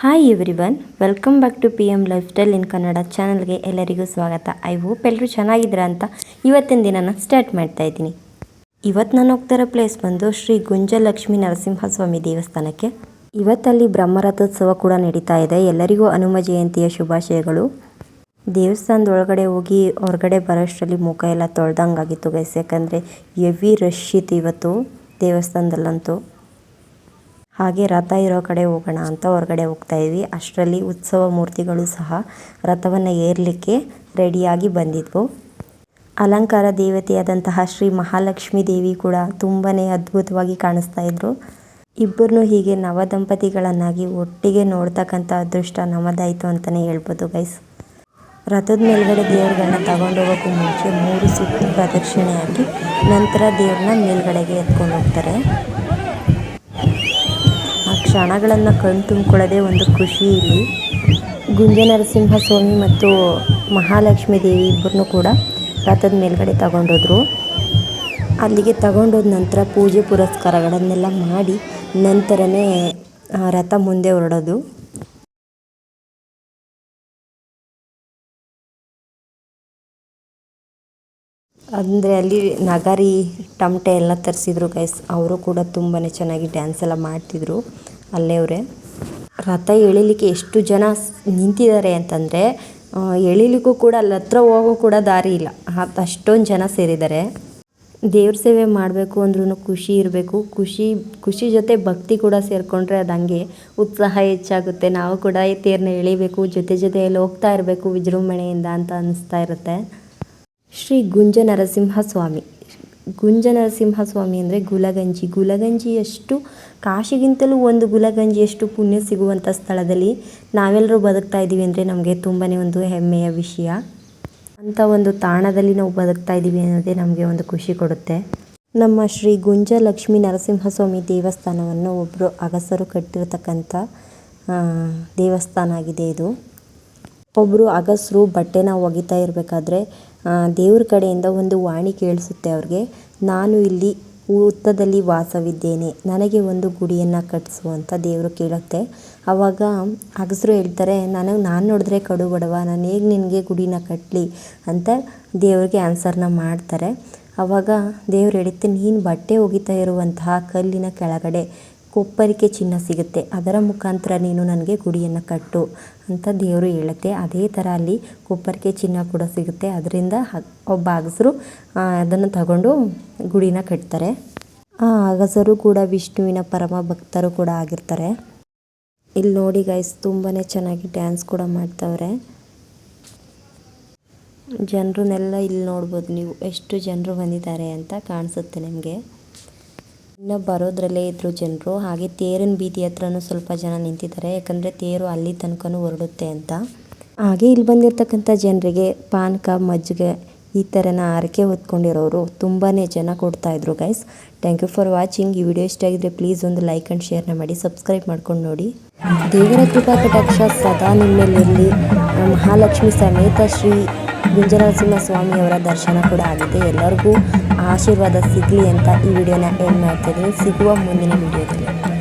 Hi everyone welcome back to P M lifestyle in Kannada ಚಾನಲ್ಗೆ ಎಲ್ಲರಿಗೂ ಸ್ವಾಗತ. I hope ಎಲ್ಲರೂ ಚೆನ್ನಾಗಿದ್ದೀರಾ ಅಂತ ಇವತ್ತಿನ ದಿನನ ಸ್ಟಾರ್ಟ್ ಮಾಡ್ತಾ ಇದ್ದೀನಿ. ಇವತ್ತು ನಾನು ಹೋಗ್ತಿರೋ ಪ್ಲೇಸ್ ಬಂದು ಶ್ರೀ ಗುಂಜಲಕ್ಷ್ಮಿ ನರಸಿಂಹಸ್ವಾಮಿ ದೇವಸ್ಥಾನಕ್ಕೆ. ಇವತ್ತಲ್ಲಿ ಬ್ರಹ್ಮರಥೋತ್ಸವ ಕೂಡ ನಡೀತಾ ಇದೆ. ಎಲ್ಲರಿಗೂ ಹನುಮ ಜಯಂತಿಯ ಶುಭಾಶಯಗಳು. ದೇವಸ್ಥಾನದ ಒಳಗಡೆ ಹೋಗಿ ಹೊರಗಡೆ ಬರೋಷ್ಟರಲ್ಲಿ ಮುಖ ಎಲ್ಲ ತೊಳ್ದಂಗಾಗಿತ್ತು ಗೈಸ್ ಯಾಕಂದರೆ ಎವಿ ರಶ್ ಇತ್ತು ಇವತ್ತು ದೇವಸ್ಥಾನದಲ್ಲಂತೂ. ಹಾಗೆ ರಥ ಇರೋ ಕಡೆ ಹೋಗೋಣ ಅಂತ ಹೊರಗಡೆ ಹೋಗ್ತಾ ಇದ್ವಿ. ಅಷ್ಟರಲ್ಲಿ ಉತ್ಸವ ಮೂರ್ತಿಗಳು ಸಹ ರಥವನ್ನು ಏರಲಿಕ್ಕೆ ರೆಡಿಯಾಗಿ ಬಂದಿದ್ವು. ಅಲಂಕಾರ ದೇವತೆಯಾದಂತಹ ಶ್ರೀ ಮಹಾಲಕ್ಷ್ಮೀ ದೇವಿ ಕೂಡ ತುಂಬಾ ಅದ್ಭುತವಾಗಿ ಕಾಣಿಸ್ತಾ ಇದ್ರು. ಇಬ್ಬರನ್ನು ಹೀಗೆ ನವದಂಪತಿಗಳನ್ನಾಗಿ ಒಟ್ಟಿಗೆ ನೋಡ್ತಕ್ಕಂಥ ಅದೃಷ್ಟ ನಮ್ಮದಾಯಿತು ಅಂತಲೇ ಹೇಳ್ಬೋದು ಗೈಸ್ ರಥದ ಮೇಲ್ಗಡೆ ದೇವ್ರಗಳನ್ನ ತಗೊಂಡು ಹೋಗೋಕ್ಕೂ ಮುಂಚೆ ಮೂರು ಸುತ್ತು ಪ್ರದಕ್ಷಿಣೆ ಹಾಕಿ ನಂತರ ದೇವ್ರನ್ನ ಮೇಲ್ಗಡೆಗೆ ಎತ್ಕೊಂಡು ಹೋಗ್ತಾರೆ ಆ ಕ್ಷಣಗಳನ್ನು ಕಣ್ ತುಂಬಿಕೊಳ್ಳೋದೇ ಒಂದು ಖುಷಿ ಇಲ್ಲಿ. ಗುಂಜ ನರಸಿಂಹ ಸ್ವಾಮಿ ಮತ್ತು ಮಹಾಲಕ್ಷ್ಮೀ ದೇವಿ ಇಬ್ಬರನ್ನು ಕೂಡ ರಥದ ಮೇಲ್ಗಡೆ ತಗೊಂಡೋದ್ರು. ಅಲ್ಲಿಗೆ ತಗೊಂಡೋದ ನಂತರ ಪೂಜೆ ಪುರಸ್ಕಾರಗಳನ್ನೆಲ್ಲ ಮಾಡಿ ನಂತರನೇ ರಥ ಮುಂದೆ ಹೊರಡೋದು. ಅಂದರೆ ಅಲ್ಲಿ ನಗಾರಿ ಟಮಟೆ ಎಲ್ಲ ತರಿಸಿದ್ರು ಗೈಸ್ ಅವರು ಕೂಡ ತುಂಬಾ ಚೆನ್ನಾಗಿ ಡ್ಯಾನ್ಸ್ ಎಲ್ಲ ಮಾಡ್ತಿದ್ರು. ಅಲ್ಲೇವ್ರೆ. ರಥ ಎಳಿಲಿಕ್ಕೆ ಎಷ್ಟು ಜನ ನಿಂತಿದ್ದಾರೆ ಅಂತಂದರೆ ಎಳಿಲಿಕ್ಕೂ ಕೂಡ ಅಲ್ಲಿ ಹತ್ರ ಹೋಗೋ ಕೂಡ ದಾರಿ ಇಲ್ಲ. ಅಷ್ಟೊಂದು ಜನ ಸೇರಿದ್ದಾರೆ. ದೇವ್ರ ಸೇವೆ ಮಾಡಬೇಕು ಅಂದ್ರೂ ಖುಷಿ ಇರಬೇಕು. ಖುಷಿ ಖುಷಿ ಜೊತೆ ಭಕ್ತಿ ಕೂಡ ಸೇರಿಕೊಂಡ್ರೆ ಅದು ಹಂಗೆ ಉತ್ಸಾಹ ಹೆಚ್ಚಾಗುತ್ತೆ. ನಾವು ಕೂಡ ಈ ತೇರನ್ನ ಎಳಿಬೇಕು, ಜೊತೆ ಜೊತೆಯಲ್ಲಿ ಹೋಗ್ತಾ ಇರಬೇಕು ವಿಜೃಂಭಣೆಯಿಂದ ಅಂತ ಅನ್ನಿಸ್ತಾ ಇರುತ್ತೆ. ಶ್ರೀ ಗುಂಜ ನರಸಿಂಹ ಸ್ವಾಮಿ ಗುಂಜ ನರಸಿಂಹ ಸ್ವಾಮಿ ಅಂದರೆ ಗುಲಗಂಜಿ. ಗುಲಗಂಜಿಯಷ್ಟು, ಕಾಶಿಗಿಂತಲೂ ಒಂದು ಗುಲಗಂಜಿಯಷ್ಟು ಪುಣ್ಯ ಸಿಗುವಂಥ ಸ್ಥಳದಲ್ಲಿ ನಾವೆಲ್ಲರೂ ಬದುಕ್ತಾ ಇದ್ದೀವಿ ಅಂದರೆ ನಮಗೆ ತುಂಬಾ ಒಂದು ಹೆಮ್ಮೆಯ ವಿಷಯ. ಅಂಥ ಒಂದು ತಾಣದಲ್ಲಿ ನಾವು ಬದುಕ್ತಾ ಇದ್ದೀವಿ ಅನ್ನೋದೇ ನಮಗೆ ಒಂದು ಖುಷಿ ಕೊಡುತ್ತೆ. ನಮ್ಮ ಶ್ರೀ ಗುಂಜ ಲಕ್ಷ್ಮೀ ನರಸಿಂಹಸ್ವಾಮಿ ದೇವಸ್ಥಾನವನ್ನು ಒಬ್ಬರು ಅಗಸರು ಕಟ್ಟಿರತಕ್ಕಂಥ ದೇವಸ್ಥಾನ ಆಗಿದೆ ಇದು. ಒಬ್ಬರು ಅಗಸರು ಬಟ್ಟೆನ ಒಗಿತಾ ಇರಬೇಕಾದ್ರೆ ದೇವ್ರ ಕಡೆಯಿಂದ ಒಂದು ವಾಣಿ ಕೇಳಿಸುತ್ತೆ ಅವ್ರಿಗೆ, ನಾನು ಇಲ್ಲಿ ಉತ್ತದಲ್ಲಿ ವಾಸವಿದ್ದೇನೆ, ನನಗೆ ಒಂದು ಗುಡಿಯನ್ನು ಕಟ್ಟಿಸು ಅಂತ ದೇವರು ಕೇಳುತ್ತೆ. ಆವಾಗ ಅಗಸರು ಹೇಳ್ತಾರೆ, ನನಗೆ, ನಾನು ನೋಡಿದ್ರೆ ಕಡು ಬಡವ, ನಾನು ಹೇಗೆ ನಿನಗೆ ಗುಡಿನ ಕಟ್ಟಲಿ ಅಂತ ದೇವ್ರಿಗೆ ಆನ್ಸರ್ನ ಮಾಡ್ತಾರೆ. ಆವಾಗ ದೇವ್ರು ಹೇಳುತ್ತೆ ನೀನು ಬಟ್ಟೆ ಒಗಿತಾ ಇರುವಂತಹ ಕಲ್ಲಿನ ಕೆಳಗಡೆ ಕೊಪ್ಪರಿಕೆ ಚಿನ್ನ ಸಿಗುತ್ತೆ. ಅದರ ಮುಖಾಂತರ ನೀನು ನನಗೆ ಗುಡಿಯನ್ನು ಕಟ್ಟು ಅಂತ ದೇವರು ಹೇಳುತ್ತೆ. ಅದೇ ಥರ ಅಲ್ಲಿ ಕೊಪ್ಪರಿಕೆ ಚಿನ್ನ ಕೂಡ ಸಿಗುತ್ತೆ. ಅದರಿಂದ ಒಬ್ಬ ಅಗಸರು ಅದನ್ನು ತಗೊಂಡು ಗುಡಿನ ಕಟ್ತಾರೆ. ಆ ಅಗಸರು ಕೂಡ ವಿಷ್ಣುವಿನ ಪರಮ ಭಕ್ತರು ಕೂಡ ಆಗಿರ್ತಾರೆ. ಇಲ್ಲಿ ನೋಡಿ ಗೈಸ್ ತುಂಬಾ ಚೆನ್ನಾಗಿ ಡ್ಯಾನ್ಸ್ ಕೂಡ ಮಾಡ್ತವ್ರೆ. ಜನರನ್ನೆಲ್ಲ ಇಲ್ಲಿ ನೋಡ್ಬೋದು ನೀವು. ಎಷ್ಟು ಜನರು ಬಂದಿದ್ದಾರೆ ಅಂತ ಕಾಣಿಸುತ್ತೆ ನಿಮಗೆ. ಇನ್ನು ಬರೋದ್ರಲ್ಲೇ ಇದ್ರು ಜನರು. ಹಾಗೆ ತೇರಿನ ಬೀದಿ ಹತ್ರನು ಸ್ವಲ್ಪ ಜನ ನಿಂತಿದ್ದಾರೆ ಯಾಕಂದ್ರೆ ತೇರು ಅಲ್ಲಿ ತನಕನು ಹೊರಡುತ್ತೆ ಅಂತ. ಹಾಗೆ ಇಲ್ಲಿ ಬಂದಿರತಕ್ಕಂಥ ಜನರಿಗೆ ಪಾನಕ ಮಜ್ಜಿಗೆ ಈ ಥರನ ಆರಕೆ ಹೊತ್ಕೊಂಡಿರೋರು ತುಂಬಾ ಜನ ಕೊಡ್ತಾ ಇದ್ರು guys thank you for watching ಈ ವಿಡಿಯೋ ಇಷ್ಟ ಆಗಿದ್ರೆ ಪ್ಲೀಸ್ ಒಂದು ಲೈಕ್ ಆ್ಯಂಡ್ ಶೇರ್ನ ಮಾಡಿ. ಸಬ್ಸ್ಕ್ರೈಬ್ ಮಾಡ್ಕೊಂಡು ನೋಡಿ. ದೇವರ ಕೃಪಾ ಕಟಾಕ್ಷ ಸದಾ ನಿಮ್ಮಲ್ಲಿರಲಿ. ಮಹಾಲಕ್ಷ್ಮಿ ಸಮೇತ ಶ್ರೀ ಸ್ವಾಮಿಯವರ ದರ್ಶನ ಕೂಡ ಆಗಿದೆ. ಎಲ್ಲರಿಗೂ ಆಶೀರ್ವಾದ ಸಿಗಲಿ ಅಂತ ಈ ವಿಡಿಯೋನ ಎಂಡ್ ಮಾಡ್ತಿದ್ದೀನಿ. ಸಿಗುವ ಮುಂದಿನ ವಿಡಿಯೋದಲ್ಲಿ.